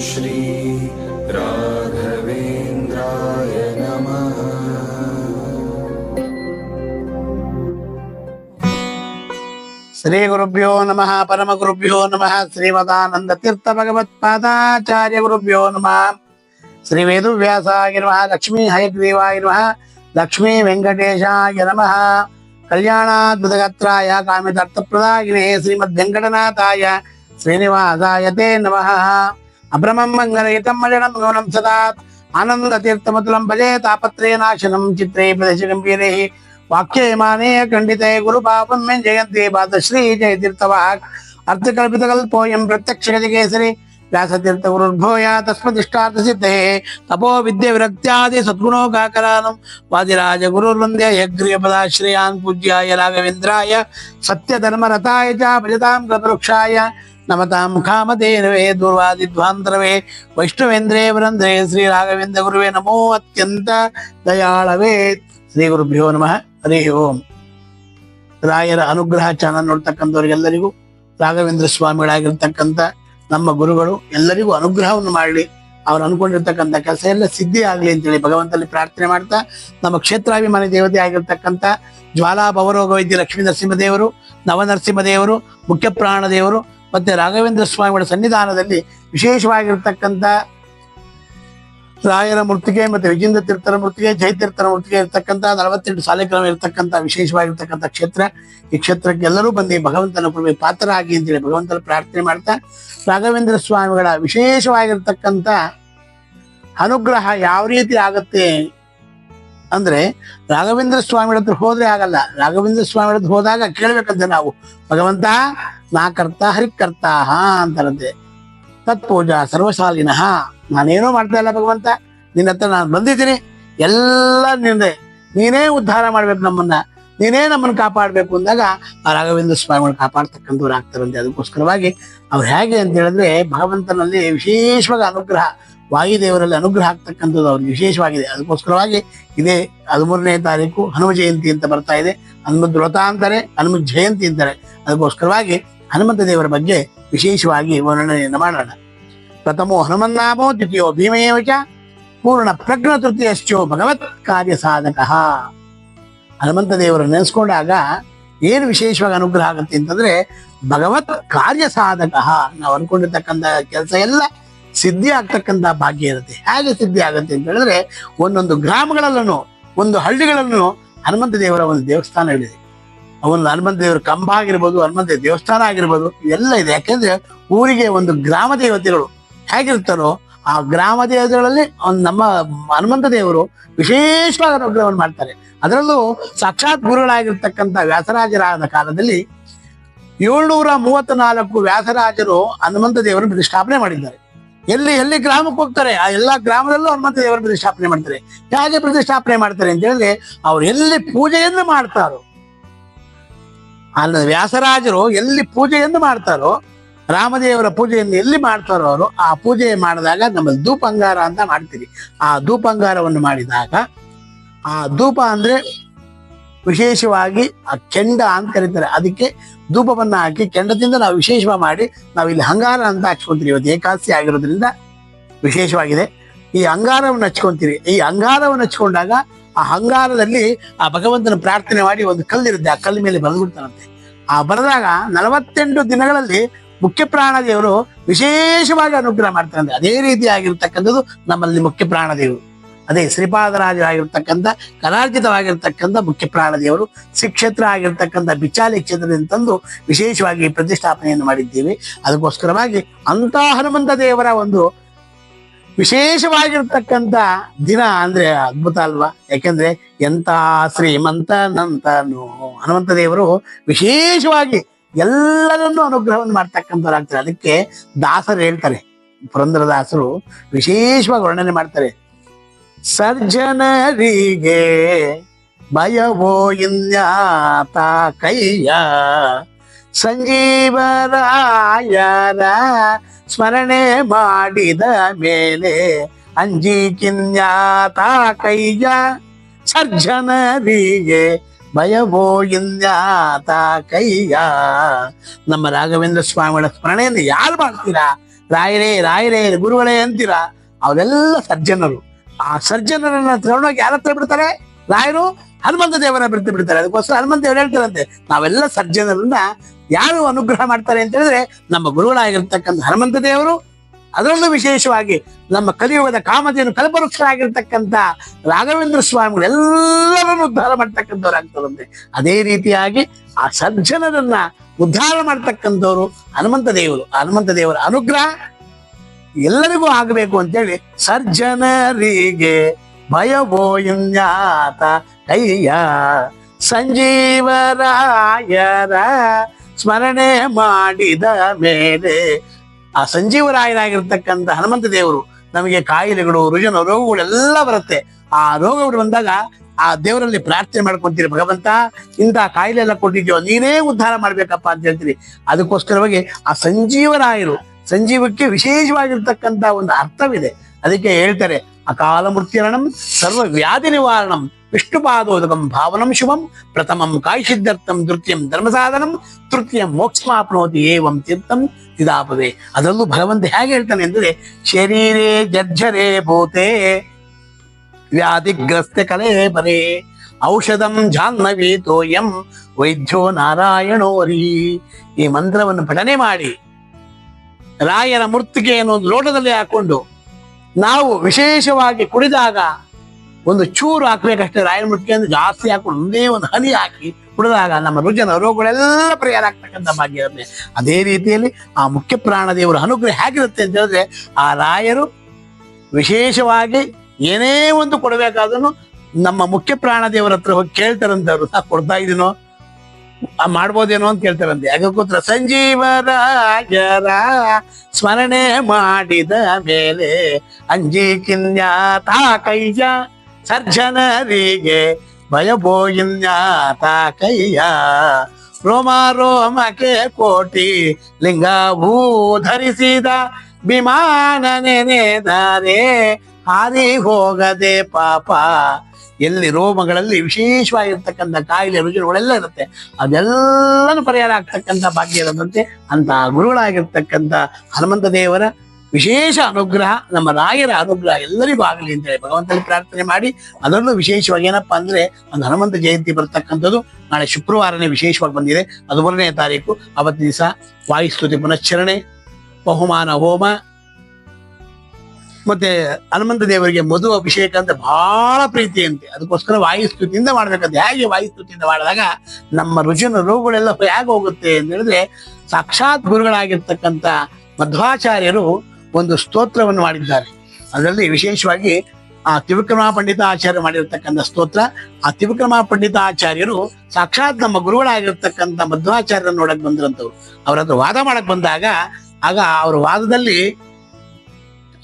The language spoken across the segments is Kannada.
श्री राघवेन्द्राय नमः। श्रीगुरुभ्यो नमः, परमगुरुभ्यो नमः, श्रीमदानन्दतीर्थभगवत्पादाचार्यगुरुभ्यो नमः। श्रीवेदुव्यासाय नमः लक्ष्मीहयग्रीवाय नमः, लक्ष्मीवेङ्कटेशाय नमः। कल्याणाद्भुतगात्राय कामितार्थप्रदायिने श्रीमद्वेङ्कटनाथाय, श्रीनिवासाय ते नमः। అభ్రమంగళయుతం మజడం గౌనం సదాత్. ఆనందతీర్థమతులం భజే తాపత్రయనాశనం చిత్రే ప్రదర్శగంభీరే వాక్యయమానే ఖండితే గురు పాపం జయంతి పాతశ్రీ జయతీర్థవాక్ అర్థకల్పితకల్పోయం ప్రత్యక్ష గజకేసరి ಚಿತ್ರೇ ಪ್ರದೇಶ ಗಂಭೀರೇ ವಾಕ್ಯ ಮಾನೇ ಖಂಡಿತೆ ಗುರು ಪಾಪಂ ಮೇ ಜಯಂತಿ ಬಾತ ಶ್ರೀ ಜಯ ತೀರ್ಥವಾಕ್ ಅರ್ಥಕಲ್ಪಿತ ಕಲ್ಪೋಯಂ ಪ್ರತ್ಯಕ್ಷ ಗಜಕೇಸರಿ ವ್ಯಾಸತೀರ್ಥ ಗುರುರ್ಭೂಯ ತಸ್ಮದಿಷ್ಟಾರ್ಥ ಸಿದ್ಧೇ ತಪೋ ವಿದ್ಯೆ ವಿರಕ್ತ್ಯಾದಿ ಸದ್ಗುಣೋಗಾಕರಾನಂ ವಾದಿರಾಜ ಗುರುರ್ವಂದ್ಯ ಯಗ್ರಿಯ ಪದಾಶ್ರಯಾನ್ ಪೂಜ್ಯಾಯ ರಾಘವೇಂದ್ರಾಯ ಸತ್ಯ ಧರ್ಮರತಾಯ ಚ ಭಜತಾಂ ಕೃತವೃಕ್ಷಾಯ ನಮತಾಂ ಕಾಮಧೇನವೇ ದುರ್ವಾದಿಧ್ವಾಂತರವೇ ವೈಷ್ಣವೇಂದ್ರೇ ವರಂದ್ರೇ ಶ್ರೀ ರಾಘವೇಂದ್ರ ಗುರುವೇ ನಮೋ ಅತ್ಯಂತ ದಯಾಳವೇ ಶ್ರೀ ಗುರುಭ್ಯೋ ನಮಃ ಹರಿ ಓಂ ರಾಯರ ಅನುಗ್ರಹ ಚಾನಲ್ ನೋಡ್ತಕ್ಕಂಥವ್ರಿಗೆಲ್ಲರಿಗೂ ರಾಘವೇಂದ್ರ ಸ್ವಾಮಿಗಳಾಗಿರ್ತಕ್ಕಂಥ ನಮ್ಮ ಗುರುಗಳು ಎಲ್ಲರಿಗೂ ಅನುಗ್ರಹವನ್ನು ಮಾಡಲಿ. ಅವರು ಅನ್ಕೊಂಡಿರ್ತಕ್ಕಂಥ ಕೆಲಸ ಎಲ್ಲ ಸಿದ್ಧಿ ಆಗಲಿ ಅಂತೇಳಿ ಭಗವಂತನಲ್ಲಿ ಪ್ರಾರ್ಥನೆ ಮಾಡ್ತಾ, ನಮ್ಮ ಕ್ಷೇತ್ರಾಭಿಮಾನಿ ದೇವತೆ ಆಗಿರ್ತಕ್ಕಂಥ ಜ್ವಾಲಾ ಭವರೋಗ ವೈದ್ಯ ಲಕ್ಷ್ಮೀ ನರಸಿಂಹದೇವರು ನವನರಸಿಂಹದೇವರು ಮುಖ್ಯ ಪ್ರಾಣ ದೇವರು, ಮತ್ತೆ ರಾಘವೇಂದ್ರ ಸ್ವಾಮಿಗಳ ಸನ್ನಿಧಾನದಲ್ಲಿ ವಿಶೇಷವಾಗಿರ್ತಕ್ಕಂಥ ರಾಯರ ಮೂರ್ತಿಗೆ ಮತ್ತೆ ವಿಜೇಂದ್ರ ತೀರ್ಥರ ಮೂರ್ತಿಗೆ ಜಯತೀರ್ಥರ ಮೂರ್ತಿಗೆ ಇರ್ತಕ್ಕಂಥ ನಲವತ್ತೆಂಟು ಸಾಲಿಕ್ರಮ ಇರತಕ್ಕಂಥ ವಿಶೇಷವಾಗಿರ್ತಕ್ಕಂಥ ಕ್ಷೇತ್ರ. ಈ ಕ್ಷೇತ್ರಕ್ಕೆ ಎಲ್ಲರೂ ಬಂದು ಭಗವಂತನ ಪಾತ್ರ ಆಗಿ ಅಂತೇಳಿ ಭಗವಂತನ ಪ್ರಾರ್ಥನೆ ಮಾಡ್ತಾ, ರಾಘವೇಂದ್ರ ಸ್ವಾಮಿಗಳ ವಿಶೇಷವಾಗಿರ್ತಕ್ಕಂಥ ಅನುಗ್ರಹ ಯಾವ ರೀತಿ ಆಗತ್ತೆ ಅಂದ್ರೆ ರಾಘವೇಂದ್ರ ಸ್ವಾಮಿಗಳ ಹತ್ರ ಹೋದ್ರೆ ಆಗಲ್ಲ. ರಾಘವೇಂದ್ರ ಸ್ವಾಮಿಗಳ ಹತ್ರ ಹೋದಾಗ ಕೇಳ್ಬೇಕಂತೆ ನಾವು. ಭಗವಂತ, ನಾ ಕರ್ತ ಹರಿಕರ್ತ ಹಾ ಅಂತಾರಂತೆ ತತ್ಪೂಜಾ ಸರ್ವಶಾಲಿನಃ. ನಾನೇನೋ ಮಾಡ್ತಾ ಇಲ್ಲ ಭಗವಂತ. ನಿನ್ನ ಹತ್ರ ನಾನು ಬಂದಿದ್ದೀನಿ. ಎಲ್ಲ ನಿಂದೆ. ನೀನೇ ಉದ್ಧಾರ ಮಾಡ್ಬೇಕು ನಮ್ಮನ್ನ. ನೀನೇ ನಮ್ಮನ್ನ ಕಾಪಾಡ್ಬೇಕು ಅಂದಾಗ ಆ ರಾಘವೇಂದ್ರ ಸ್ವಾಮಿಗಳು ಕಾಪಾಡ್ತಕ್ಕಂಥವ್ರು ಆಗ್ತಾರಂತೆ. ಅದಕ್ಕೋಸ್ಕರವಾಗಿ ಅವ್ರು ಹೇಗೆ ಅಂತ ಹೇಳಿದ್ರೆ ಭಗವಂತನಲ್ಲಿ ವಿಶೇಷವಾಗಿ ಅನುಗ್ರಹ, ವಾಯುದೇವರಲ್ಲಿ ಅನುಗ್ರಹ ಆಗ್ತಕ್ಕಂಥದ್ದು ಅವ್ರಿಗೆ ವಿಶೇಷವಾಗಿದೆ. ಅದಕ್ಕೋಸ್ಕರವಾಗಿ ಇದೇ ಹದಿಮೂರನೇ ತಾರೀಕು ಹನುಮ ಜಯಂತಿ ಅಂತ ಬರ್ತಾ ಇದೆ. ಹನುಮ ವ್ರತ ಅಂತಾರೆ ಹನುಮ ಜಯಂತಿ ಅಂತಾರೆ. ಅದಕ್ಕೋಸ್ಕರವಾಗಿ ಹನುಮಂತ ದೇವರ ಬಗ್ಗೆ ವಿಶೇಷವಾಗಿ ವರ್ಣನೆಯನ್ನು ಮಾಡೋಣ. ಪ್ರಥಮೋ ಹನುಮನ್ನಾಮೋ ದ್ವಿತೀಯೋ ಭೀಮಯೇವ ಚ ಪೂರ್ಣ ಪ್ರಜ್ಞ ತೃತೀಯಶ್ಚೋ ಭಗವತ್ ಕಾರ್ಯ ಸಾಧಕ ಹನುಮಂತ ದೇವರು ನೆನೆಸ್ಕೊಂಡಾಗ ಏನು ವಿಶೇಷವಾಗಿ ಅನುಗ್ರಹ ಆಗುತ್ತೆ ಅಂತಂದ್ರೆ ಭಗವತ್ ಕಾರ್ಯ ಸಾಧಕ ನಾವು ಅನ್ಕೊಂಡಿರ್ತಕ್ಕಂಥ ಕೆಲಸ ಎಲ್ಲ ಸಿದ್ಧಿ ಆಗ್ತಕ್ಕಂಥ ಭಾಗ್ಯ ಇರುತ್ತೆ. ಹೇಗೆ ಸಿದ್ಧಿ ಆಗುತ್ತೆ ಅಂತ ಹೇಳಿದ್ರೆ ಒಂದೊಂದು ಗ್ರಾಮಗಳಲ್ಲೂ, ಒಂದು ಹಳ್ಳಿಗಳಲ್ಲೂ ಹನುಮಂತ ದೇವರ ಒಂದು ದೇವಸ್ಥಾನಗಳಿದೆ. ಒಂದು ಹನುಮಂತ ದೇವರ ಕಂಬ ಆಗಿರ್ಬೋದು, ಹನುಮಂತ ದೇವಸ್ಥಾನ ಆಗಿರ್ಬೋದು ಎಲ್ಲ ಇದೆ. ಯಾಕೆಂದ್ರೆ ಊರಿಗೆ ಒಂದು ಗ್ರಾಮ ದೇವತೆಗಳು ಹೇಗಿರ್ತಾರೋ ಆ ಗ್ರಾಮ ದೇವತೆಗಳಲ್ಲಿ ನಮ್ಮ ಹನುಮಂತ ದೇವರು ವಿಶೇಷವಾದ ಅನುಗ್ರಹವನ್ನು ಮಾಡ್ತಾರೆ. ಅದರಲ್ಲೂ ಸಾಕ್ಷಾತ್ ಗುರುಗಳಾಗಿರ್ತಕ್ಕಂಥ ವ್ಯಾಸರಾಜರಾದ ಕಾಲದಲ್ಲಿ ಏಳ್ನೂರ ಮೂವತ್ತ ನಾಲ್ಕು ವ್ಯಾಸರಾಜರು ಹನುಮಂತ ದೇವರ ಪ್ರತಿಷ್ಠಾಪನೆ ಮಾಡಿದ್ದಾರೆ. ಎಲ್ಲಿ ಎಲ್ಲಿ ಗ್ರಾಮಕ್ಕೆ ಹೋಗ್ತಾರೆ? ಆ ಎಲ್ಲಾ ಗ್ರಾಮದಲ್ಲೂ ಹನುಮಂತ ದೇವರ ಪ್ರತಿಷ್ಠಾಪನೆ ಮಾಡ್ತಾರೆ. ಹೇಗೆ ಪ್ರತಿಷ್ಠಾಪನೆ ಮಾಡ್ತಾರೆ ಅಂತ ಹೇಳಿದ್ರೆ ಅವ್ರು ಎಲ್ಲಿ ಪೂಜೆಯನ್ನು ಮಾಡ್ತಾರೋ, ಅಲ್ಲ ವ್ಯಾಸರಾಜರು ಎಲ್ಲಿ ಪೂಜೆಯನ್ನು ಮಾಡ್ತಾರೋ ರಾಮದೇವರ ಪೂಜೆಯನ್ನು ಎಲ್ಲಿ ಮಾಡ್ತಾರೋ ಅವರು ಆ ಪೂಜೆ ಮಾಡಿದಾಗ ನಮ್ಮಲ್ಲಿ ಧೂಪಂಗಾರ ಅಂತ ಮಾಡ್ತೀವಿ ಆ ಧೂಪಂಗಾರವನ್ನು ಮಾಡಿದಾಗ, ಆ ಧೂಪ ಅಂದ್ರೆ ವಿಶೇಷವಾಗಿ ಆ ಕೆಂಡ ಅಂತ ಕರೀತಾರೆ. ಅದಕ್ಕೆ ಧೂಪವನ್ನು ಹಾಕಿ ಕೆಂಡದಿಂದ ನಾವು ವಿಶೇಷವಾಗಿ ಮಾಡಿ ನಾವು ಇಲ್ಲಿ ಹಂಗಾರ ಅಂತ ಹಚ್ಕೊಂತೀವಿ ಇವತ್ತು ಏಕಾದಶಿ ಆಗಿರೋದ್ರಿಂದ ವಿಶೇಷವಾಗಿದೆ. ಈ ಅಂಗಾರವನ್ನು ಹಚ್ಕೊಂತೀವಿ ಈ ಅಂಗಾರವನ್ನು ಹಚ್ಕೊಂಡಾಗ ಆ ಹಂಗಾರದಲ್ಲಿ ಆ ಭಗವಂತನ ಪ್ರಾರ್ಥನೆ ಮಾಡಿ ಒಂದು ಕಲ್ಲಿರುತ್ತೆ. ಆ ಕಲ್ಲು ಮೇಲೆ ಬರೆದ್ಬಿಡ್ತಾರಂತೆ ಆ ಬರೆದಾಗ ನಲವತ್ತೆಂಟು ದಿನಗಳಲ್ಲಿ ಮುಖ್ಯ ಪ್ರಾಣ ದೇವರು ವಿಶೇಷವಾಗಿ ಅನುಗ್ರಹ ಮಾಡ್ತಾರೆ. ಅದೇ ರೀತಿಯಾಗಿರ್ತಕ್ಕಂಥದ್ದು ನಮ್ಮಲ್ಲಿ ಮುಖ್ಯ ಪ್ರಾಣ ದೇವರು ಅದೇ ಶ್ರೀಪಾದರಾಜರಾಗಿರ್ತಕ್ಕಂಥ ಕಲಾರ್ಜಿತವಾಗಿರ್ತಕ್ಕಂಥ ಮುಖ್ಯ ಪ್ರಾಣ ದೇವರು ಶ್ರೀಕ್ಷೇತ್ರ ಆಗಿರ್ತಕ್ಕಂಥ ಬಿಚಾಲಿ ಕ್ಷೇತ್ರದಿಂದ ತಂದು ವಿಶೇಷವಾಗಿ ಪ್ರತಿಷ್ಠಾಪನೆಯನ್ನು ಮಾಡಿದ್ದೀವಿ. ಅದಕ್ಕೋಸ್ಕರವಾಗಿ ಅಂತ ಹನುಮಂತ ದೇವರ ಒಂದು ವಿಶೇಷವಾಗಿರ್ತಕ್ಕಂಥ ದಿನ ಅಂದ್ರೆ ಅದ್ಭುತ ಅಲ್ವಾ? ಯಾಕೆಂದ್ರೆ ಎಂತ ಶ್ರೀಮಂತ ನಂತನು. ಹನುಮಂತ ದೇವರು ವಿಶೇಷವಾಗಿ ಎಲ್ಲರನ್ನೂ ಅನುಗ್ರಹವನ್ನು ಮಾಡ್ತಕ್ಕಂಥವ್ರಾಗ್ತಾರೆ ಅದಕ್ಕೆ ದಾಸರು ಹೇಳ್ತಾರೆ. ಪುರಂದ್ರದಾಸರು ವಿಶೇಷವಾಗಿ ವರ್ಣನೆ ಮಾಡ್ತಾರೆ. ಸರ್ಜನರಿಗೆ ಭಯವೋ ಇನ್ಯಾತ ಕೈಯ ಸಂಜೀವರಾಯರ ಸ್ಮರಣೆ ಮಾಡಿದ ಮೇಲೆ ಅಂಜಿ ಕಿನ್ಯಾತ ಕೈಯ ಸರ್ಜನರಿಗೆ ಭಯವೋ ಇನ್ಯಾತ ಕೈಯ ನಮ್ಮ ರಾಘವೇಂದ್ರ ಸ್ವಾಮಿಗಳ ಸ್ಮರಣೆಯನ್ನು ಯಾರು ಮಾಡ್ತೀರಾ? ರಾಯರೇ ರಾಯರೇ, ಗುರುಗಳೇ ಅಂತೀರಾ? ಅವರೆಲ್ಲ ಸರ್ಜನರು. ಆ ಸರ್ಜನರನ್ನ ತಗೊಂಡೋಗಿ ಯಾರ ಹತ್ರ ಬಿಡ್ತಾರೆ? ರಾಯರು ಹನುಮಂತ ದೇವರ ಬಿಡ್ತು ಬಿಡ್ತಾರೆ. ಅದಕ್ಕೋಸ್ಕರ ಹನುಮಂತ ದೇವರು ಹೇಳ್ತಾರಂತೆ, ನಾವೆಲ್ಲ ಸರ್ಜನರನ್ನ ಯಾರು ಅನುಗ್ರಹ ಮಾಡ್ತಾರೆ ಅಂತ ಹೇಳಿದ್ರೆ ನಮ್ಮ ಗುರುಗಳಾಗಿರ್ತಕ್ಕಂಥ ಹನುಮಂತ ದೇವರು ಅದರಲ್ಲೂ ವಿಶೇಷವಾಗಿ ನಮ್ಮ ಕಲಿಯುಗದ ಕಾಮಧೇನು ಕಲ್ಪವೃಕ್ಷರಾಗಿರ್ತಕ್ಕಂಥ ರಾಘವೇಂದ್ರ ಸ್ವಾಮಿಗಳು ಎಲ್ಲರನ್ನು ಉದ್ಧಾರ ಮಾಡ್ತಕ್ಕಂಥವ್ರಾಗ್ತಾರಂತೆ ಅದೇ ರೀತಿಯಾಗಿ ಆ ಸಜ್ಜನರನ್ನ ಉದ್ಧಾರ ಮಾಡ್ತಕ್ಕಂಥವ್ರು ಹನುಮಂತ ದೇವರು. ಹನುಮಂತ ದೇವರ ಅನುಗ್ರಹ ಎಲ್ಲರಿಗೂ ಆಗಬೇಕು ಅಂತೇಳಿ ಸರ್ಜನರಿಗೆ ಭಯವೋಯುನ್ಯಾತ ಕೈಯ ಸಂಜೀವರಾಯರ ಸ್ಮರಣೆ ಮಾಡಿದ ಮೇಲೆ ಆ ಸಂಜೀವರಾಯರಾಗಿರ್ತಕ್ಕಂಥ ಹನುಮಂತ ದೇವರು ನಮಗೆ ಕಾಯಿಲೆಗಳು, ರುಜನ ರೋಗಗಳೆಲ್ಲ ಬರುತ್ತೆ. ಆ ರೋಗಗಳು ಬಂದಾಗ ಆ ದೇವರಲ್ಲಿ ಪ್ರಾರ್ಥನೆ ಮಾಡ್ಕೊಂತೀರಿ ಭಗವಂತ, ಇಂಥ ಕಾಯಿಲೆ ಎಲ್ಲ ಕೊಟ್ಟಿದ್ಯೋ, ನೀನೇ ಉದ್ಧಾರ ಮಾಡ್ಬೇಕಪ್ಪ ಅಂತ ಹೇಳ್ತೀರಿ. ಅದಕ್ಕೋಸ್ಕರವಾಗಿ ಆ ಸಂಜೀವರಾಯರು, ಸಂಜೀವಕ್ಕೆ ವಿಶೇಷವಾಗಿರ್ತಕ್ಕಂಥ ಒಂದು ಅರ್ಥವಿದೆ. ಅದಕ್ಕೆ ಹೇಳ್ತಾರೆ ಅಕಾಲ ಮೃತ್ಯರಣಂ ಸರ್ವ ವ್ಯಾಧಿ ನಿವಾರಣಂ ವಿಷ್ಣುಪಾದೋದಕಂ ಭಾವನಂ ಶುಭಂ, ಪ್ರಥಮಂ ಕಾಯಿಸಿದ್ಧರ್ಥಂ, ತೃತೀಯಂ ಧರ್ಮ ಸಾಧನಂ ತೃತೀಯಂ ಮೋಕ್ಷಮಾಪ್ನೋತಿ ಏವಂ ತೀರ್ಥಂ ಇದಾಪದೆ ಅದರಲ್ಲೂ ಭಗವಂತ ಹೇಗೆ ಹೇಳ್ತಾನೆ ಅಂದರೆ ಶರೀರೇ ಜರ್ಜರೇ ಭೂತೆ, ವ್ಯಾಧಿಗ್ರಸ್ತೆ ಕಲೆ ಬರೇ ಔಷಧಂ ಜಾಹ್ನವೀತೋಯಂ ವೈದ್ಯೋ ನಾರಾಯಣೋರಿ ಈ ಮಂತ್ರವನ್ನು ಪಠನೆ ಮಾಡಿ, ರಾಯರ ಮೂರ್ತಿಗೆಯನ್ನು ಒಂದು ಲೋಟದಲ್ಲಿ ಹಾಕೊಂಡು, ನಾವು ವಿಶೇಷವಾಗಿ ಕುಡಿದಾಗ ಒಂದು ಚೂರು ಹಾಕ್ಬೇಕಷ್ಟೇ ರಾಯಲ್ ಮುಟ್ಟಿಗೆ ಅಂದ್ರೆ ಜಾಸ್ತಿ ಹಾಕೊಂಡು ಒಂದೇ ಒಂದು ಹನಿ ಹಾಕಿ ಕುಡಿದಾಗ ನಮ್ಮ ರುಜನ ರೋಗಗಳೆಲ್ಲ ಪರಿಹಾರ ಆಗ್ತಕ್ಕಂಥ ಭಾಗ್ಯ ಅದೇ ರೀತಿಯಲ್ಲಿ ಆ ಮುಖ್ಯ ಪ್ರಾಣ ದೇವರ ಅನುಗ್ರಹ ಹೇಗಿರುತ್ತೆ ಅಂತ ಹೇಳಿದ್ರೆ, ಆ ರಾಯರು ವಿಶೇಷವಾಗಿ ಏನೇ ಒಂದು ಕೊಡಬೇಕಾದ್ರೂ ನಮ್ಮ ಮುಖ್ಯ ಪ್ರಾಣ ದೇವರ ಹತ್ರ ಹೋಗಿ ಕೇಳ್ತಾರಂತ ಅವರು ಕೊಡ್ತಾ ಇದೀನೋ? ಮಾಡ್ಬೋದೇನೋ ಅಂತ ಕೇಳ್ತಾರಂತೆ. ಯಾಕೆ ಕೂತ್ರ ಸಂಜೀವರಾಜರ ಸ್ಮರಣೆ ಮಾಡಿದ ಮೇಲೆ ಅಂಜಿ ಕಿನ್ಯಾತ ಕೈಯ ಸರ್ಜನರಿಗೆ ಭಯಭೋಯಿನ್ಯಾತ ಕೈಯ ರೋಮ ರೋಮಕ್ಕೆ ಕೋಟಿ ಲಿಂಗಭೂ ಧರಿಸಿದ ವಿಮಾನ ನೆನೆದರೆ ಹಾರಿ ಹೋಗದೆ ಪಾಪ. ಎಲ್ಲಿ ರೋಮಗಳಲ್ಲಿ ವಿಶೇಷವಾಗಿರ್ತಕ್ಕಂಥ ಕಾಯಿಲೆ ರುಜಿನಗಳೆಲ್ಲ ಇರುತ್ತೆ ಅದೆಲ್ಲನೂ ಪರಿಹಾರ ಆಗ್ತಕ್ಕಂಥ ಭಾಗ್ಯ ಇರದಂತೆ ಅಂತ ಗುರುಗಳಾಗಿರ್ತಕ್ಕಂಥ ಹನುಮಂತ ದೇವರ ವಿಶೇಷ ಅನುಗ್ರಹ, ನಮ್ಮ ರಾಯರ ಅನುಗ್ರಹ ಎಲ್ಲರಿಗೂ ಆಗಲಿ ಅಂತ ಹೇಳಿ ಭಗವಂತನಿಗೆ ಪ್ರಾರ್ಥನೆ ಮಾಡಿ, ಅದರಲ್ಲೂ ವಿಶೇಷವಾಗಿ ಏನಪ್ಪಾ ಅಂದ್ರೆ ಒಂದು ಹನುಮಂತ ಜಯಂತಿ ಬರ್ತಕ್ಕಂಥದ್ದು ನಾಳೆ ಶುಕ್ರವಾರನೇ ವಿಶೇಷವಾಗಿ ಬಂದಿದೆ. ಅದು ಮೂರನೇ ತಾರೀಕು, ಅವತ್ತು ದಿವಸ ವಾಯುಸ್ತುತಿ ಪುನಶ್ಚರಣೆ, ಬಹುಮಾನ ಹೋಮ, ಮತ್ತೆ ಹನುಮಂತ ದೇವರಿಗೆ ಮಧು ಅಭಿಷೇಕ ಅಂತ ಬಹಳ ಪ್ರೀತಿಯಂತೆ ಅದಕ್ಕೋಸ್ಕರ ವಾಯುಸ್ತುತಿಯಿಂದ ಮಾಡ್ಬೇಕಂತ. ಹೇಗೆ ವಾಯುಸ್ತುತಿಯಿಂದ ಮಾಡಿದಾಗ ನಮ್ಮ ರುಜಿನ ರೋಗಗಳೆಲ್ಲ ಹೇಗೆ ಹೋಗುತ್ತೆ ಅಂತ ಹೇಳಿದ್ರೆ ಸಾಕ್ಷಾತ್ ಗುರುಗಳಾಗಿರ್ತಕ್ಕಂಥ ಮಧ್ವಾಚಾರ್ಯರು ಒಂದು ಸ್ತೋತ್ರವನ್ನು ಮಾಡಿದ್ದಾರೆ. ಅದರಲ್ಲಿ ವಿಶೇಷವಾಗಿ ಆ ತ್ರಿವಿಕ್ರಮ ಪಂಡಿತ ಆಚಾರ್ಯ ಮಾಡಿರ್ತಕ್ಕಂಥ ಸ್ತೋತ್ರ, ಆ ತ್ರಿವಿಕ್ರಮ ಪಂಡಿತ ಆಚಾರ್ಯರು ಸಾಕ್ಷಾತ್ ನಮ್ಮ ಗುರುಗಳಾಗಿರ್ತಕ್ಕಂಥ ಮಧ್ವಾಚಾರ್ಯರನ್ನ ನೋಡಕ್ ಬಂದ್ರಂತವ್ರು. ಅವ್ರ ಹತ್ರ ವಾದ ಮಾಡಕ್ ಬಂದಾಗ, ಆಗ ಅವ್ರ ವಾದದಲ್ಲಿ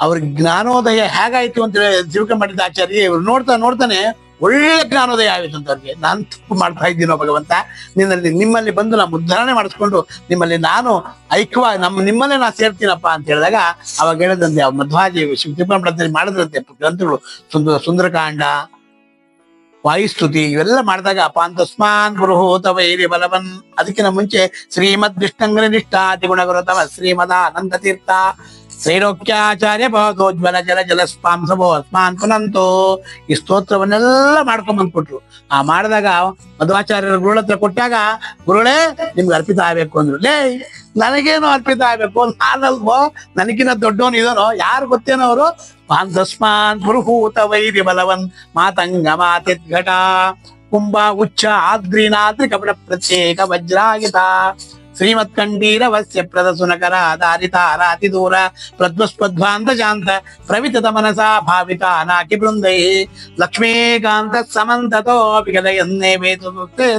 ಅವ್ರ ಜ್ಞಾನೋದಯ ಹೇಗಾಯ್ತು ಅಂತ ಹೇಳಿ ತ್ರಿವಿಕ್ರಮ ಪಂಡಿತ ಆಚಾರ್ಯ ಇವ್ರು ನೋಡ್ತಾ ನೋಡ್ತಾನೆ ಒಳ್ಳೆ ಜ್ಞಾನೋದಯ ಅವ್ರಿಗೆ. ನಾನು ತಪ್ಪು ಮಾಡ್ತಾ ಇದ್ದೀನೋ ಭಗವಂತ. ನಿನ್ನಲ್ಲಿ ನಿಮ್ಮಲ್ಲಿ ಬಂದು ನಾನು ಉದ್ಧಾರಣೆ ಮಾಡಿಸ್ಕೊಂಡು ನಿಮ್ಮಲ್ಲಿ ನಾನು ಐಕ್ಯವಾಗಿ ನಮ್ಮ ನಿಮ್ಮಲ್ಲೇ ನಾನು ಸೇರ್ತೀನಪ್ಪ ಅಂತ ಹೇಳಿದಾಗ ಅವಾಗ ಹೇಳಿದಂತೆ ಮಧ್ವಾಜಿ ತ್ರಿಪುರ ಮಾಡಿದ್ರಂತೆ ಗ್ರಂಥಗಳು ಸುಂದರ ಸುಂದರಕಾಂಡ, ವಾಯುಸ್ತುತಿ ಇವೆಲ್ಲ ಮಾಡಿದಾಗ ಪಾಂತಸ್ಮಾನ್ ಗುರುಹೂತ ವೈರಿ ಬಲವನ್. ಅದಕ್ಕಿಂತ ಮುಂಚೆ ಶ್ರೀಮದ್ ನಿಷ್ಠಾ ನಿಷ್ಠಾತಿ ಗುಣಗುರುತವ ಶ್ರೀಮದ ಅನಂತ ತೀರ್ಥ. ತ್ರೈಲೋಕ್ಯಾಚಾರ್ಯ ಭವತೋಜ್ವಲ ಜಲ ಅಸ್ಮಾನ್ ಪುನಂತೋ ಈ ಸ್ತೋತ್ರವನ್ನೆಲ್ಲ ಮಾಡ್ಕೊಂಡ್ ಬಂದ್ಕೊಟ್ರು. ಆ ಮಾಡಿದಾಗ ಮಧ್ವಾಚಾರ್ಯರ ಗುರುಳ ಹತ್ರ ಕೊಟ್ಟಾಗ, ಗುರುಳೇ, ನಿಮ್ಗೆ ಅರ್ಪಿತ ಆಗ್ಬೇಕು ಅಂದ್ರು. ಲೇ, ನನಗೇನು ಅರ್ಪಿತ ಆಗ್ಬೇಕು? ನಾನಲ್ವೋ? ನನಗಿನ ದೊಡ್ಡವನು ಇದನೋ? ಯಾರು ಗೊತ್ತೇನೋ ಅವರು? ಪಾಂತಸ್ಮಾನ್ ಪುರುಹೂತ ವೈರಿ ಬಲವನ್ ಮಾತಂಗ ಮಾತಿದ್ಘಟ. ಕುಂಭ ಉಚ್ಚ ಆದ್ರಿನಾದ್ರಿ ಕಪಟ ಪ್ರತ್ಯೇಕ ವಜ್ರಾಗಿತ. ಶ್ರೀಮತ್ ಕಂಠೀರವಸ್ಯ ಪ್ರದ ಸುನಕರ ದಾರಿತ ರಾತಿ ದೂರ ಪ್ರದ್ವಸ್ಪದ್ವಾಂತ ಶಾಂತ ಪ್ರವಿತತ ಮನಸಾ ಭಾವಿತ ನಾಕಿ ಬೃಂದೈ. ಲಕ್ಷ್ಮೀಕಾಂತ ಸಮಂತತೋ ವಿಗದಯನ್ನೇ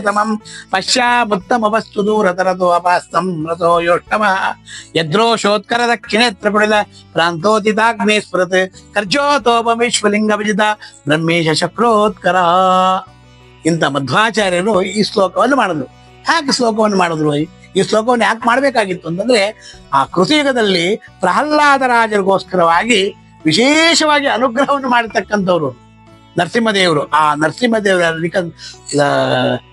ತಮಂ ಪಶ್ಚಾಮುತ್ತಮ ವಸ್ತು ದೂರತರತೋ ಅಪಾಸ್ತಂ ರಸೋ ಯೋಷ್ಟಮ ಯದ್ರೋಷೋತ್ಕರ ದಕ್ಷಿಣೇತ್ರ ಕುಡಿದ ಪ್ರಾಂತೋದಿತಾಗ್ನೇ ಸ್ಫುರತ್ ಕರ್ಜೋತೋಪಮೇಶ್ವಲಿಂಗ ವಿಜಿತ ಬ್ರಹ್ಮೇಶ ಶಕ್ರೋತ್ಕರ ಇಂಥ ಮಧ್ವಾಚಾರ್ಯರು ಈ ಶ್ಲೋಕವನ್ನು ಮಾಡಿದ್ರು. ಯಾಕೆ ಶ್ಲೋಕವನ್ನು ಮಾಡಿದ್ರು? ಈ ಶ್ಲೋಕವನ್ನು ಯಾಕೆ ಮಾಡಬೇಕಾಗಿತ್ತು ಅಂತಂದ್ರೆ ಆ ಕೃತಿಯುಗದಲ್ಲಿ ಪ್ರಹ್ಲಾದ ರಾಜರಿಗೋಸ್ಕರವಾಗಿ ವಿಶೇಷವಾಗಿ ಅನುಗ್ರಹವನ್ನು ಮಾಡಿರ್ತಕ್ಕಂಥವ್ರು ನರಸಿಂಹದೇವರು. ಆ ನರಸಿಂಹದೇವರ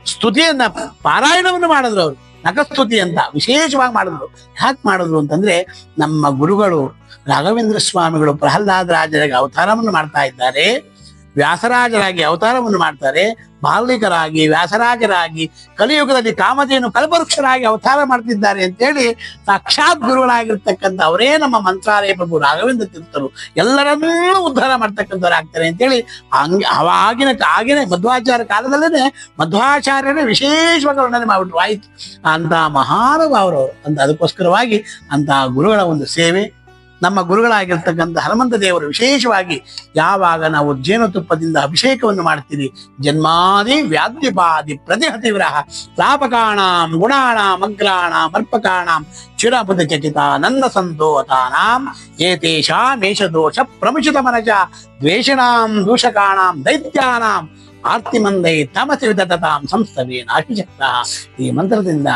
ಸ್ತುತಿಯನ್ನ ಪಾರಾಯಣವನ್ನು ಮಾಡಿದ್ರು ಅವರು. ನಖಸ್ತುತಿ ಅಂತ ವಿಶೇಷವಾಗಿ ಮಾಡಿದ್ರು. ಯಾಕೆ ಮಾಡಿದ್ರು ಅಂತಂದ್ರೆ ನಮ್ಮ ಗುರುಗಳು ರಾಘವೇಂದ್ರ ಸ್ವಾಮಿಗಳು ಪ್ರಹ್ಲಾದ ರಾಜರಿಗೆ ಅವತಾರವನ್ನು ಮಾಡ್ತಾ ಇದ್ದಾರೆ. ವ್ಯಾಸರಾಜರಾಗಿ ಅವತಾರವನ್ನು ಮಾಡ್ತಾರೆ ಬಾಲಿಕರಾಗಿ ವ್ಯಾಸರಾಜರಾಗಿ, ಕಲಿಯುಗದಲ್ಲಿ ಕಾಮಧೇನು ಕಲ್ಪವೃಕ್ಷರಾಗಿ ಅವತಾರ ಮಾಡ್ತಿದ್ದಾರೆ ಅಂತೇಳಿ ಸಾಕ್ಷಾತ್ ಗುರುಗಳಾಗಿರ್ತಕ್ಕಂಥ ಅವರೇ ನಮ್ಮ ಮಂತ್ರಾಲಯ ಪ್ರಭು ರಾಘವೇಂದ್ರ ತೀರ್ಥರು. ಎಲ್ಲರನ್ನೂ ಉದ್ಧಾರ ಮಾಡ್ತಕ್ಕಂಥವ್ರು ಆಗ್ತಾರೆ ಅಂತೇಳಿ ಹಂಗೆ ಆಗಿನ ಆಗಿನ ಮಧ್ವಾಚಾರ್ಯ ಕಾಲದಲ್ಲೇ ಮಧ್ವಾಚಾರ್ಯರೇ ವಿಶೇಷವಾಗಿ ವರ್ಣನೆ ಮಾಡ್ಬಿಟ್ರು. ಆಯ್ತು ಅಂತ ಮಹಾನುಭಾವರವರು ಅಂತ ಅದಕ್ಕೋಸ್ಕರವಾಗಿ ಅಂತ ಗುರುಗಳ ಒಂದು ಸೇವೆ. ನಮ್ಮ ಗುರುಗಳಾಗಿರ್ತಕ್ಕಂಥ ಹನುಮಂತ ದೇವರು ವಿಶೇಷವಾಗಿ ಯಾವಾಗ ನಾವು ಜೇನುತುಪ್ಪದಿಂದ ಅಭಿಷೇಕವನ್ನು ಮಾಡ್ತೀರಿ? ಜನ್ಮಾದಿ ವ್ಯಾದ್ಯಪಾದಿ ಪ್ರತಿಹತಿ ವಿರಹ. ತಾಪಕಾಣಾಂ ಗುಣಾಣಾಂ, ಅಗ್ರಾಣಾಂ, ಅರ್ಪಕಾಣಾಂ ಚಿರಪದ ಚಚಿತ ನನ್ನ ಸಂತೋತಾನಾಂ ಏತೇಷಾ ದೋಷ ಪ್ರಮುಷಿತ ಮನಜ. ದ್ವೇಷಣಾಂ, ದೂಷಕಾಣಾಂ, ದೈತ್ಯಾನಾಂ, ಆರ್ತಿಮಂದೈ, ತಮಸಿ ವಿದತಾಂ ಸಂಸ್ಥವೇ ನಾಶಿಶಕ್ತ. ಈ ಮಂತ್ರದಿಂದ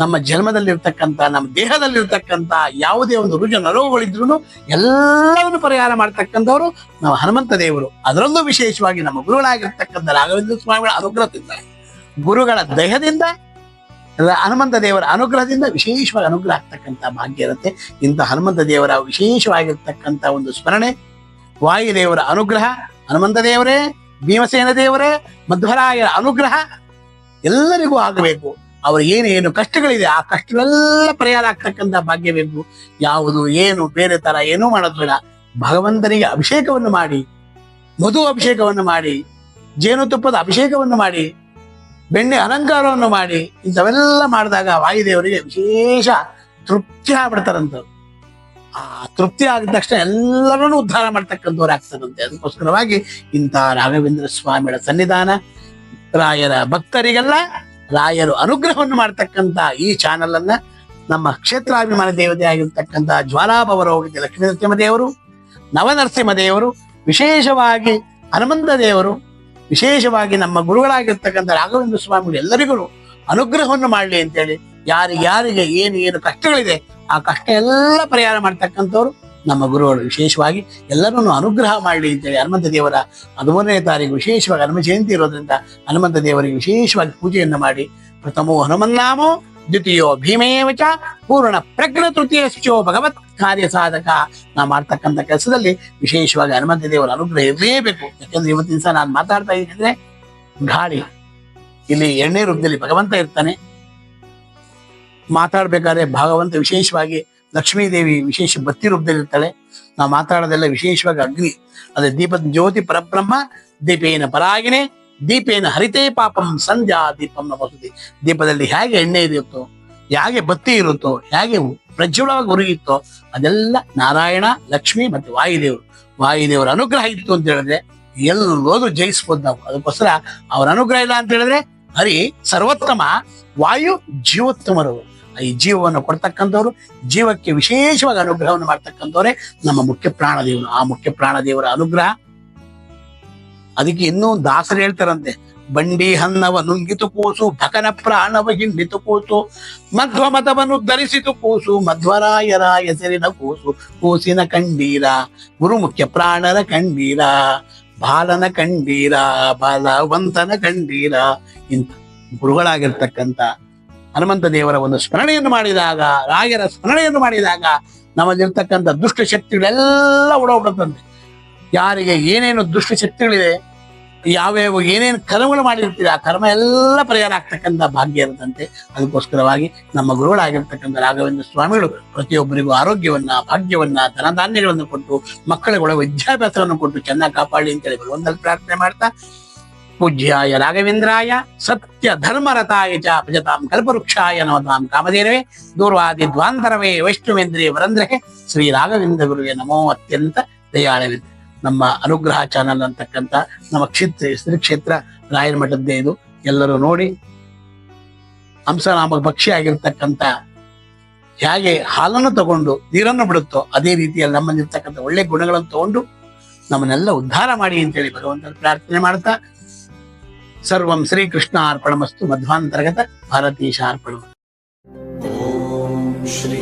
ನಮ್ಮ ಜನ್ಮದಲ್ಲಿರ್ತಕ್ಕಂಥ, ನಮ್ಮ ದೇಹದಲ್ಲಿರ್ತಕ್ಕಂಥ ಯಾವುದೇ ಒಂದು ರುಜು ನರೋಗಳಿದ್ರು ಎಲ್ಲವನ್ನು ಪರಿಹಾರ ಮಾಡ್ತಕ್ಕಂಥವ್ರು ನಾವು ಹನುಮಂತ ದೇವರು. ಅದರಲ್ಲೂ ವಿಶೇಷವಾಗಿ ನಮ್ಮ ಗುರುಗಳಾಗಿರ್ತಕ್ಕಂಥ ರಾಘವೇಂದ್ರ ಸ್ವಾಮಿಗಳ ಅನುಗ್ರಹದಿಂದ, ಗುರುಗಳ ದೇಹದಿಂದ, ಹನುಮಂತ ದೇವರ ಅನುಗ್ರಹದಿಂದ ವಿಶೇಷವಾಗಿ ಅನುಗ್ರಹ ಆಗ್ತಕ್ಕಂಥ ಭಾಗ್ಯ ಇರುತ್ತೆ. ಇಂಥ ಹನುಮಂತ ದೇವರ ವಿಶೇಷವಾಗಿರ್ತಕ್ಕಂಥ ಒಂದು ಸ್ಮರಣೆ, ವಾಯುದೇವರ ಅನುಗ್ರಹ, ಹನುಮಂತ ದೇವರೇ, ಭೀಮಸೇನ ದೇವರೇ, ಮಧ್ವರಾಯರ ಅನುಗ್ರಹ ಎಲ್ಲರಿಗೂ ಆಗಬೇಕು. ಅವ್ರ ಏನೇನು ಕಷ್ಟಗಳಿದೆ, ಆ ಕಷ್ಟಗಳೆಲ್ಲ ಪರಿಹಾರ ಆಗ್ತಕ್ಕಂಥ ಭಾಗ್ಯ ಬೇಕು ಯಾವುದು, ಏನು, ಬೇರೆ ತರ ಏನೂ ಮಾಡೋದು ಬೇಡ. ಭಗವಂತನಿಗೆ ಅಭಿಷೇಕವನ್ನು ಮಾಡಿ, ಮಧು ಅಭಿಷೇಕವನ್ನು ಮಾಡಿ ಜೇನುತುಪ್ಪದ ಅಭಿಷೇಕವನ್ನು ಮಾಡಿ, ಬೆಣ್ಣೆ ಅಲಂಕಾರವನ್ನು ಮಾಡಿ, ಇಂಥವೆಲ್ಲ ಮಾಡಿದಾಗ ವಾಯುದೇವರಿಗೆ ವಿಶೇಷ ತೃಪ್ತಿ ಆಗ್ಬಿಡ್ತಾರಂತ ಆ ತೃಪ್ತಿ ಆಗಿದ ತಕ್ಷಣ ಎಲ್ಲರನ್ನೂ ಉದ್ಧಾರ ಮಾಡ್ತಕ್ಕಂಥವ್ರು ಆಗ್ತಾರಂತೆ. ಅದಕ್ಕೋಸ್ಕರವಾಗಿ ಇಂಥ ರಾಘವೇಂದ್ರ ಸ್ವಾಮಿಗಳ ಸನ್ನಿಧಾನ, ರಾಯರ ಭಕ್ತರಿಗೆಲ್ಲ ರಾಯರು ಅನುಗ್ರಹವನ್ನು ಮಾಡ್ತಕ್ಕಂಥ ಈ ಚಾನೆಲ್ ಅನ್ನ ನಮ್ಮ ಕ್ಷೇತ್ರಾಭಿಮಾನ ದೇವತೆ ಆಗಿರ್ತಕ್ಕಂಥ ಜ್ವಾಲಾಭವರ ಹೋಗಿದ್ದ ಲಕ್ಷ್ಮೀ ನರಸಿಂಹ ದೇವರು, ನವನರಸಿಂಹ ದೇವರು, ವಿಶೇಷವಾಗಿ ಹನುಮಂತ ದೇವರು, ವಿಶೇಷವಾಗಿ ನಮ್ಮ ಗುರುಗಳಾಗಿರ್ತಕ್ಕಂಥ ರಾಘವೇಂದ್ರ ಸ್ವಾಮಿಗಳು ಎಲ್ಲರಿಗೂ ಅನುಗ್ರಹವನ್ನು ಮಾಡಲಿ ಅಂತೇಳಿ ಯಾರಿಗೆ ಯಾರಿಗೆ ಏನು ಏನು ಕಷ್ಟಗಳಿದೆ ಆ ಕಷ್ಟ ಎಲ್ಲ ಪರಿಹಾರ ಮಾಡ್ತಕ್ಕಂಥವ್ರು. ನಮ್ಮ ಗುರುಗಳು ವಿಶೇಷವಾಗಿ ಎಲ್ಲರನ್ನು ಅನುಗ್ರಹ ಮಾಡಲಿ ಅಂತೇಳಿ ಹನುಮಂತ ದೇವರ ಹದಿಮೂರನೇ ತಾರೀಕು ವಿಶೇಷವಾಗಿ ಹನುಮ ಜಯಂತಿ ಇರೋದ್ರಿಂದ ಹನುಮಂತ ದೇವರಿಗೆ ವಿಶೇಷವಾಗಿ ಪೂಜೆಯನ್ನು ಮಾಡಿ ಪ್ರಥಮೋ ಹನುಮನ್ನಾಮೋ ದ್ವಿತೀಯೋ ಭೀಮೇವಚ ಪೂರ್ಣ ಪ್ರಜ್ಞ ತೃತೀಯಶ್ಚೋ ಭಗವತ್ ಕಾರ್ಯ ಸಾಧಕ. ನಾ ಮಾಡ್ತಕ್ಕಂಥ ಕೆಲಸದಲ್ಲಿ ವಿಶೇಷವಾಗಿ ಹನುಮಂತ ದೇವರ ಅನುಗ್ರಹ ಇರಲೇಬೇಕು. ಯಾಕಂದ್ರೆ ಇವತ್ತಿನ ಸಹ ನಾನು ಮಾತಾಡ್ತಾ ಇದ್ದೀನಿ ಗಾಳಿ. ಇಲ್ಲಿ ಎಣ್ಣೆ ರೂಪದಲ್ಲಿ ಭಗವಂತ ಇರ್ತಾನೆ. ಮಾತಾಡ್ಬೇಕಾದ್ರೆ ಭಗವಂತ ವಿಶೇಷವಾಗಿ ಲಕ್ಷ್ಮೀ ದೇವಿ ವಿಶೇಷ ಬತ್ತಿ ರೂಪದಲ್ಲಿರ್ತಾಳೆ. ನಾವು ಮಾತಾಡೋದೆಲ್ಲ ವಿಶೇಷವಾಗಿ ಅಗ್ನಿ, ಅದೇ ದೀಪದ ಜ್ಯೋತಿ ಪರಬ್ರಹ್ಮ, ದೀಪೇನ ಪರಾಗಿನೇ ದೀಪೇನ ಹರಿತೇ ಪಾಪಂ ಸಂಧ್ಯಾ ದೀಪಂ ನಮಸ್ತಿ. ದೀಪದಲ್ಲಿ ಹೇಗೆ ಎಣ್ಣೆ ಇರುತ್ತೋ, ಹೇಗೆ ಬತ್ತಿ ಇರುತ್ತೋ, ಹೇಗೆ ಪ್ರಜ್ವಲವಾಗಿ ಉರಿಯುತ್ತೋ ಅದೆಲ್ಲ ನಾರಾಯಣ, ಲಕ್ಷ್ಮಿ ಮತ್ತು ವಾಯುದೇವರು. ವಾಯುದೇವರ ಅನುಗ್ರಹ ಇತ್ತು ಅಂತ ಹೇಳಿದ್ರೆ ಎಲ್ಲೋದು ಜಯಿಸ್ಬೋದು ನಾವು. ಅದಕ್ಕೋಸ್ಕರ ಅವರ ಅನುಗ್ರಹ ಇಲ್ಲ ಅಂತ ಹೇಳಿದ್ರೆ, ಹರಿ ಸರ್ವೋತ್ತಮ ವಾಯು ಜೀವೋತ್ತಮರು ಈ ಜೀವವನ್ನು ಕೊಡ್ತಕ್ಕಂಥವ್ರು, ಜೀವಕ್ಕೆ ವಿಶೇಷವಾಗಿ ಅನುಗ್ರಹವನ್ನು ಮಾಡ್ತಕ್ಕಂಥವ್ರೆ ನಮ್ಮ ಮುಖ್ಯ ಪ್ರಾಣದೇವರು. ಆ ಮುಖ್ಯ ಪ್ರಾಣದೇವರ ಅನುಗ್ರಹ. ಅದಕ್ಕೆ ಇನ್ನೂ ದಾಸರು ಹೇಳ್ತಾರಂತೆ, ಬಂಡಿ ಹನ್ನವ ನುಂಗಿತು ಕೂಸು ಭಕನ ಪ್ರಾಣವ ಹಿಂಡಿತು ಕೂಸು ಮಧ್ವ ಮತವನ್ನು ಧರಿಸಿತು ಕೂಸು, ಮಧ್ವರಾಯರ ಹೆಸರಿನ ಕೂಸು, ಕೂಸಿನ ಕಂಡೀರ ಗುರು ಮುಖ್ಯ ಪ್ರಾಣರ ಕಂಡೀರ, ಬಾಲನ ಕಂಡೀರ, ಬಾಲವಂತನ ಕಂಡೀರ ಇಂತ ಗುರುಗಳಾಗಿರ್ತಕ್ಕಂಥ ಹನುಮಂತ ದೇವರ ಒಂದು ಸ್ಮರಣೆಯನ್ನು ಮಾಡಿದಾಗ, ರಾಯರ ಸ್ಮರಣೆಯನ್ನು ಮಾಡಿದಾಗ ನಮ್ಮಲ್ಲಿರ್ತಕ್ಕಂಥ ದುಷ್ಟ ಶಕ್ತಿಗಳೆಲ್ಲ ಓಡೋಗ್ಬಿಡುತ್ತಂತೆ. ಯಾರಿಗೆ ಏನೇನು ದುಷ್ಟ ಶಕ್ತಿಗಳಿದೆ ಯಾವ್ಯಾವ ಏನೇನು ಕರ್ಮಗಳು ಮಾಡಿರ್ತೀರಿ, ಆ ಕರ್ಮ ಎಲ್ಲ ಪರಿಹಾರ ಆಗ್ತಕ್ಕಂಥ ಭಾಗ್ಯ ಇರುತ್ತಂತೆ. ಅದಕ್ಕೋಸ್ಕರವಾಗಿ ನಮ್ಮ ಗುರುಗಳಾಗಿರ್ತಕ್ಕಂಥ ರಾಘವೇಂದ್ರ ಸ್ವಾಮಿಗಳು ಪ್ರತಿಯೊಬ್ಬರಿಗೂ ಆರೋಗ್ಯವನ್ನ, ಭಾಗ್ಯವನ್ನ, ಧನಧಾನ್ಯಗಳನ್ನು ಕೊಟ್ಟು ಮಕ್ಕಳಿಗೆ ವಿದ್ಯಾಭ್ಯಾಸವನ್ನು ಕೊಟ್ಟು ಚೆನ್ನಾಗಿ ಕಾಪಾಡಲಿ ಅಂತೇಳಿ ಒಂದಲ್ಲಿ ಪ್ರಾರ್ಥನೆ ಮಾಡ್ತಾ ಪೂಜ್ಯಾಯ ರಾಘವೇಂದ್ರಾಯ ಸತ್ಯ ಧರ್ಮರತಾಯ ಚ ಭಜತಾಂ ಕಲ್ಪವೃಕ್ಷಾಯ ನಮತಾಂ ಕಾಮಧೇನವೇ, ದೂರ್ವಾದಿ ದ್ವಾಂತರವೇ ವೈಷ್ಣವೇಂದ್ರಿಯ ವರಂದ್ರೆ, ಶ್ರೀ ರಾಘವೇಂದ್ರ ಗುರುವೇ ನಮೋ ಅತ್ಯಂತ ದಯಾಳವಿದೆ ನಮ್ಮ ಅನುಗ್ರಹ ಚಾನಲ್ ಅಂತಕ್ಕಂಥ ನಮ್ಮ ಕ್ಷೇತ್ರ, ಶ್ರೀ ಕ್ಷೇತ್ರ ರಾಯರ ಮಠದ್ದೇ ಇದು. ಎಲ್ಲರೂ ನೋಡಿ ಹಂಸನಾಮ ಭಕ್ಷಿ ಆಗಿರ್ತಕ್ಕಂಥ ಹೇಗೆ ಹಾಲನ್ನು ತಗೊಂಡು ನೀರನ್ನು ಬಿಡುತ್ತೋ ಅದೇ ರೀತಿಯಲ್ಲಿ ನಮ್ಮಲ್ಲಿರ್ತಕ್ಕಂಥ ಒಳ್ಳೆ ಗುಣಗಳನ್ನು ತಗೊಂಡು ನಮ್ಮನ್ನೆಲ್ಲ ಉದ್ಧಾರ ಮಾಡಿ ಅಂತೇಳಿ ಭಗವಂತನ ಪ್ರಾರ್ಥನೆ ಮಾಡ್ತಾ ಸರ್ವಂ ಶ್ರೀಕೃಷ್ಣ ಅರ್ಪಣಮಸ್ತು ಮಧ್ವಾಂತರ್ಗತ ಭಾರತೀಶಾರ್ಪಣ ಓಂ ಶ್ರೀ